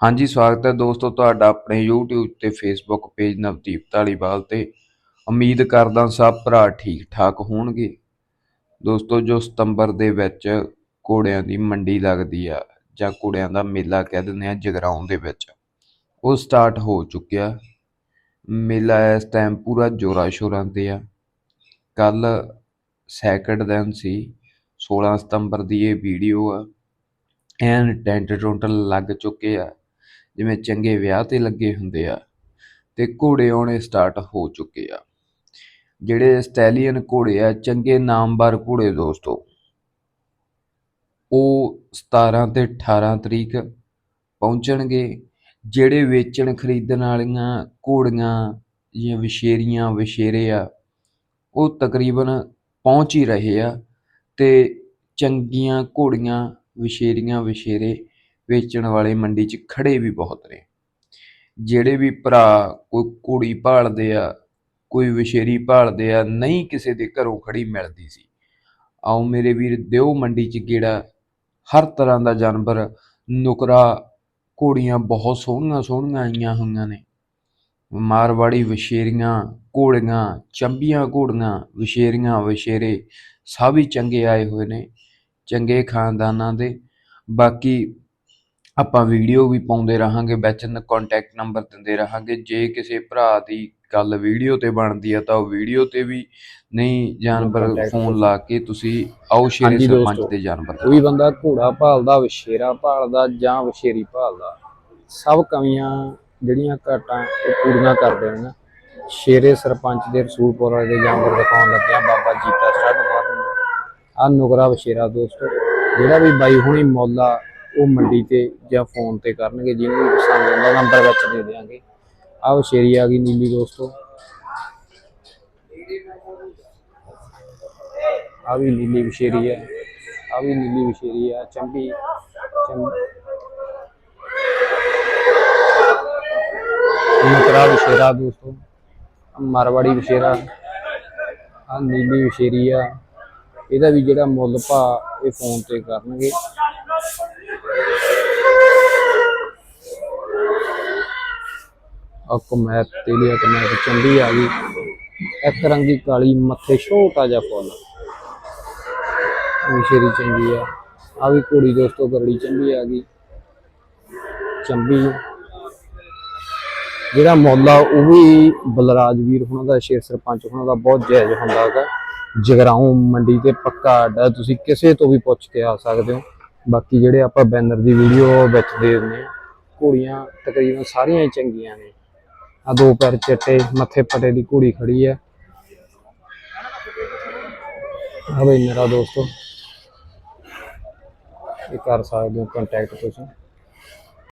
ਹਾਂਜੀ, ਸਵਾਗਤ ਹੈ ਦੋਸਤੋ ਤੁਹਾਡਾ ਆਪਣੇ YouTube ਤੇ Facebook ਪੇਜ ਨਵਦੀਪ ਢਾਲੀਵਾਲ ਤੇ। ਉਮੀਦ ਕਰਦਾ ਸਭ ਭਰਾ ਠੀਕ ਠਾਕ ਹੋਣਗੇ। ਦੋਸਤੋ, ਜੋ ਸਤੰਬਰ ਦੇ ਵਿੱਚ ਘੋੜਿਆਂ ਦੀ ਮੰਡੀ ਲੱਗਦੀ ਆ, ਜਾਂ ਘੋੜਿਆਂ ਦਾ ਮੇਲਾ ਕਹਿ ਦਿੰਦੇ ਆ, ਜਗਰਾਉਂ ਦੇ ਵਿੱਚ, ਉਹ ਸਟਾਰਟ ਹੋ ਚੁੱਕਿਆ। ਮੇਲਾ ਇਸ ਟਾਈਮ ਪੂਰਾ ਜੋਰਾਂ ਸ਼ੋਰਾਂ ਤੇ ਆ। ਕੱਲ ਸੈਕਿੰਡ ਦਿਨ ਸੀ 16 ਸਤੰਬਰ ਦੀ ਇਹ ਵੀਡੀਓ ਆ। ਐਨ ਟੈਂਟ ਟੁੰਟ ਲੱਗ ਚੁੱਕੇ ਆ। ਜਿਵੇਂ ਚੰਗੇ ਵਿਆਹ ਤੇ ਲੱਗੇ ਹੁੰਦੇ ਆ ਤੇ ਘੋੜੇ ਆਉਣੇ ਸਟਾਰਟ ਹੋ ਚੁੱਕੇ ਆ। ਜਿਹੜੇ ਸਟੈਲੀਅਨ ਘੋੜੇ ਆ, ਚੰਗੇ ਨਾਮਵਰ ਘੋੜੇ ਦੋਸਤੋ, ਉਹ 17 ਤੇ 18 ਤਰੀਕ ਪਹੁੰਚਣਗੇ। ਜਿਹੜੇ ਵੇਚਣ ਖਰੀਦਣ ਵਾਲੀਆਂ ਘੋੜੀਆਂ ਜਾਂ ਵਿਸ਼ੇਰੀਆਂ, ਵਿਸ਼ੇਰੇ ਆ, ਉਹ ਤਕਰੀਬਨ ਪਹੁੰਚ ਹੀ ਰਹੇ ਆ ਤੇ ਚੰਗੀਆਂ ਘੋੜੀਆਂ, ਵਿਸ਼ੇਰੀਆਂ, ਵਿਸ਼ੇਰੇ ਵੇਚਣ ਵਾਲੇ ਮੰਡੀ 'ਚ ਖੜੇ ਵੀ ਬਹੁਤ ਨੇ। ਜਿਹੜੇ ਵੀ ਭਰਾ ਕੋਈ ਘੋੜੀ ਭਾਲਦੇ ਆ, ਕੋਈ ਵਿਸ਼ੇਰੀ ਭਾਲਦੇ ਆ, ਨਹੀਂ ਕਿਸੇ ਦੇ ਘਰੋਂ ਖੜੀ ਮਿਲਦੀ ਸੀ। ਆਓ ਮੇਰੇ ਵੀਰ, ਦਿਓ ਮੰਡੀ 'ਚ ਗੇੜਾ। ਹਰ ਤਰ੍ਹਾਂ ਦਾ ਜਾਨਵਰ, ਨੁਕਰਾ, ਘੋੜੀਆਂ ਬਹੁਤ ਸੋਹਣੀਆਂ ਸੋਹਣੀਆਂ ਆਈਆਂ ਹੋਈਆਂ ਨੇ। ਮਾਰਵਾੜੀ ਵਿਸ਼ੇਰੀਆਂ, ਘੋੜੀਆਂ, ਚੰਬੀਆਂ ਘੋੜੀਆਂ, ਵਿਸ਼ੇਰੀਆਂ, ਵਿਸ਼ੇਰੇ ਸਭ ਹੀ ਚੰਗੇ ਆਏ ਹੋਏ ਨੇ, ਚੰਗੇ ਖਾਨਦਾਨਾਂ ਦੇ। ਬਾਕੀ ਆਪਾਂ ਵੀਡੀਓ ਵੀ ਪਾਉਂਦੇ ਰਹਾਂਗੇ ਵਿੱਚ ਕੰਟੈਕਟ ਨੰਬਰ ਦਿੰਦੇ ਰਹਾਂਗੇ ਜੇ ਕਿਸੇ ਭਰਾ ਦੀ ਗੱਲ ਵੀਡੀਓ ਤੇ ਬਣਦੀ ਆ ਤਾਂ ਉਹ ਵੀਡੀਓ ਤੇ ਵੀ ਨਹੀਂ ਜਾਨਵਰ ਫੋਨ ਲਾ ਕੇ ਤੁਸੀਂ ਆਓ ਸ਼ੇਰੇ ਹਾਂਜੀ ਸਰਪੰਚ। ਦੇ ਜਾਨਵਰ ਕੋਈ ਬੰਦਾ ਘੋੜਾ ਭਾਲਦਾ ਵਿਸ਼ੇਰਾ ਭਾਲਦਾ ਜਾਂ ਵਿਸ਼ੇਰੀ ਭਾਲਦਾ ਸਭ ਕਮੀਆਂ ਜਿਹੜੀਆਂ ਘਾਟਾਂ ਉਹ ਪੂਰੀਆਂ ਕਰਦੇ ਨੇ ਸ਼ੇਰੇ ਸਰਪੰਚ ਦੇ ਰਸੂਲਪੁਰ ਵਾਲੇ ਦੇ ਜਾਨਵਰ ਦਿਖਾਉਣ ਲੱਗਿਆ ਬਾਬਾ ਜੀਤਾ ਸਟੱਡ ਫਾਰਮ ਆ ਨੁਗਰਾ ਵਿਸ਼ੇਰਾ ਦੋਸਤੋ ਜਿਹੜਾ ਵੀ ਬਾਈ ਹੁਣੀ ਮੁੱਲ ਉਹ ਮੰਡੀ ਤੇ ਜਾਂ ਫੋਨ ਤੇ ਕਰਨਗੇ, ਜਿਹਨੂੰ ਵੀ ਪਸੰਦ ਆਉਂਦਾ ਨੰਬਰ ਵਿੱਚ ਦੇ ਦੇਵਾਂਗੇ ਆਹ ਵਿਸ਼ੇਰੀ ਆ ਗਈ ਨੀਲੀ ਦੋਸਤੋ। ਆ ਵੀ ਨੀਲੀ ਵਿਸ਼ੇਰੀ ਹੈ ਆ ਵੀ ਨੀਲੀ ਵਿਸ਼ੇਰੀ ਆ, ਚੰਬੀ, ਚੰਬ ਨਕਰਾ ਵਿਸ਼ੇਰਾ ਦੋਸਤੋ। ਮਾਰਵਾੜੀ ਵਿਸ਼ੇਰਾ। ਆ ਨੀਲੀ ਵਿਸ਼ੇਰੀ ਆ। ਇਹਦਾ ਵੀ ਜਿਹੜਾ ਮੁੱਲ ਭਾ ਇਹ ਫੋਨ ਤੇ ਕਰਨਗੇ। ਆ ਕਮੈਤ ਤੇ ਲਿਆ ਕਮੈਤ ਆ ਗਈ। ਇੱਕ ਰੰਗੀ ਕਾਲੀ ਮੱਥੇ ਛੋਟਾ ਜਿਹਾ ਫੁੱਲ। ਵਿਸ਼ੇਰੀ ਚੰਗੀ ਆ। ਆ ਵੀ ਕੁੜੀ ਦੋਸਤੋ ਗਰੜੀ ਚੰਗੀ ਆ ਗਈ। ਚੰਬੀ ਜਿਹੜਾ ਮੁੱਲ ਉਹ ਵੀ ਬਲਰਾਜਵੀਰ ਹੁਣਾਂ ਦਾ, ਸ਼ੇਰ ਸਰਪੰਚ ਹੁਣਾਂ ਦਾ ਬਹੁਤ ਜਾਇਜ਼ ਹੁੰਦਾ ਹੈਗਾ। ਜਗਰਾਉਂ ਮੰਡੀ ਤੇ ਪੱਕਾ ਅੱਡਾ, ਤੁਸੀਂ ਕਿਸੇ ਤੋਂ ਵੀ ਪੁੱਛ ਕੇ ਆ ਸਕਦੇ ਹੋ। ਬਾਕੀ ਜਿਹੜੇ ਆਪਾਂ ਬੈਨਰ ਦੀ ਵੀਡੀਓ ਵਿੱਚ ਦੇ ਦਿੰਦੇ ਹਾਂ, ਘੋੜੀਆਂ ਤਕਰੀਬਨ ਸਾਰੀਆਂ ਹੀ ਚੰਗੀਆਂ ਨੇ। ਆ ਦੋ ਪੈਰ ਚਿੱਟੇ, ਮੱਥੇ ਪਟੇ ਦੀ ਘੋੜੀ ਖੜੀ ਹੈ। ਆ ਬਈ ਮੇਰਾ ਦੋਸਤੋ, ਇਹ ਕਰ ਸਕਦੇ ਹੋ ਕੰਟੈਕਟ ਤੁਸੀਂ।